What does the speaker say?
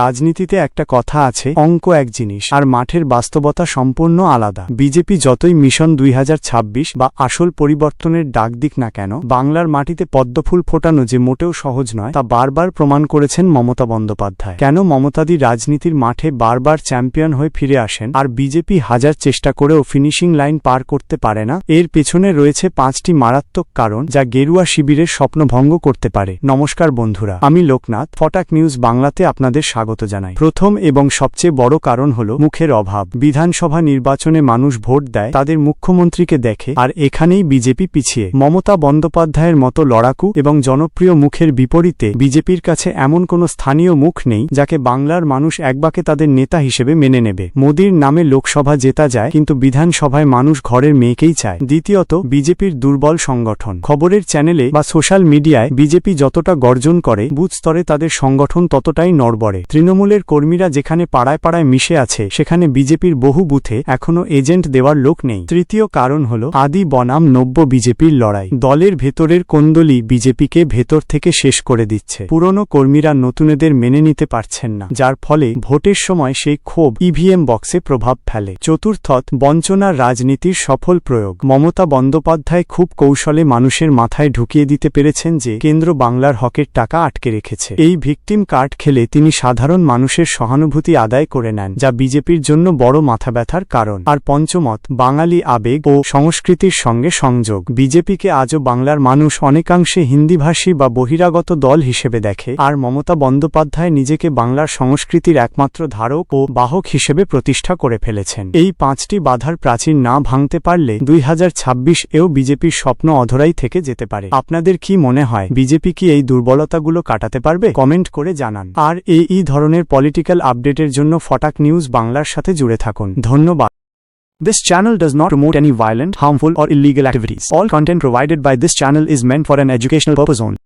রাজনীতিতে একটা কথা আছে, অঙ্ক এক জিনিস, আর মাঠের বাস্তবতা সম্পূর্ণ আলাদা। বিজেপি যতই মিশন দুই হাজার ছাব্বিশ বা আসল পরিবর্তনের ডাক দিক না কেন, বাংলার মাটিতে পদ্মফুল ফোটানো যে মোটেও সহজ নয়, তা বারবার প্রমাণ করেছেন মমতা বন্দ্যোপাধ্যায়। কেন মমতাদি রাজনীতির মাঠে বারবার চ্যাম্পিয়ন হয়ে ফিরে আসেন, আর বিজেপি হাজার চেষ্টা করেও ফিনিশিং লাইন পার করতে পারে না? এর পেছনে রয়েছে পাঁচটি মারাত্মক কারণ, যা গেরুয়া শিবিরের স্বপ্ন ভঙ্গ করতে পারে। নমস্কার বন্ধুরা, আমি লোকনাথ, ফটাক নিউজ বাংলাতে আপনাদের স্বাগত। জানাই। প্রথম এবং সবচেয়ে বড় কারণ হল মুখের অভাব। বিধানসভা নির্বাচনে মানুষ ভোট দেয়, তাদের মুখ্যমন্ত্রীকে দেখে, আর এখানেই বিজেপি পিছিয়ে। মমতা বন্দ্যোপাধ্যায়ের মতো লড়াকু এবং জনপ্রিয় মুখের বিপরীতে বিজেপির কাছে এমন কোনো স্থানীয় মুখ নেই, যাকে বাংলার মানুষ একবাকে তাদের নেতা হিসেবে মেনে নেবে। মোদির নামে লোকসভা জেতা যায়, কিন্তু বিধানসভায় মানুষ ঘরের মেয়েকেই চায়। দ্বিতীয়ত, বিজেপির দুর্বল সংগঠন। খবরের চ্যানেলে বা সোশ্যাল মিডিয়ায় বিজেপি যতটা গর্জন করে, বুথ স্তরে তাদের সংগঠন ততটাই নড়বড়ে। তৃণমূলের কর্মীরা যেখানে পাড়ায় পাড়ায় মিশে আছে, সেখানে বিজেপির বহু বুথে এখনও এজেন্ট দেওয়ার লোক নেই। তৃতীয় কারণ হল আদি বনাম নব্য বিজেপির লড়াই। দলের ভেতরের কোন্দলই বিজেপিকে ভেতর থেকে শেষ করে দিচ্ছে। পুরনো কর্মীরা নতুনেদের মেনে নিতে পারছেন না, যার ফলে ভোটের সময় সেই ক্ষোভ ইভিএম বক্সে প্রভাব ফেলে। চতুর্থত বঞ্চনার রাজনীতির সফল প্রয়োগ। মমতা বন্দ্যোপাধ্যায় খুব কৌশলে মানুষের মাথায় ঢুকিয়ে দিতে পেরেছেন যে, কেন্দ্র বাংলার হকের টাকা আটকে রেখেছে। এই ভিকটিম কার্ড খেলে তিনি সাধারণ মানুষের সহানুভূতি আদায় করে নেন, যা বিজেপির জন্য বড় মাথা ব্যথার কারণ। আর পঞ্চমত, বাঙালি আবেগ ও সংস্কৃতির সঙ্গে সংযোগ। বিজেপিকে আজও বাংলার মানুষ অনেকাংশে হিন্দিভাষী বা বহিরাগত দল হিসেবে দেখে, আর মমতা বন্দ্যোপাধ্যায় নিজেকে বাংলার সংস্কৃতির একমাত্র ধারক ও বাহক হিসেবে প্রতিষ্ঠা করে ফেলেছেন। এই পাঁচটি বাধার প্রাচীর না ভাঙতে পারলে দুই হাজার ছাব্বিশ এও বিজেপির স্বপ্ন অধরাই থেকে যেতে পারে। আপনাদের কি মনে হয়, বিজেপি কি এই দুর্বলতাগুলো কাটাতে পারবে? কমেন্ট করে জানান। আর এই ধরনের পলিটিক্যাল আপডেটের জন্য ফটাক নিউজ বাংলার সাথে জুড়ে থাকুন ধন্যবাদ This channel does not promote any violent, harmful, or illegal activities. All content provided by this channel is meant for an educational purpose only.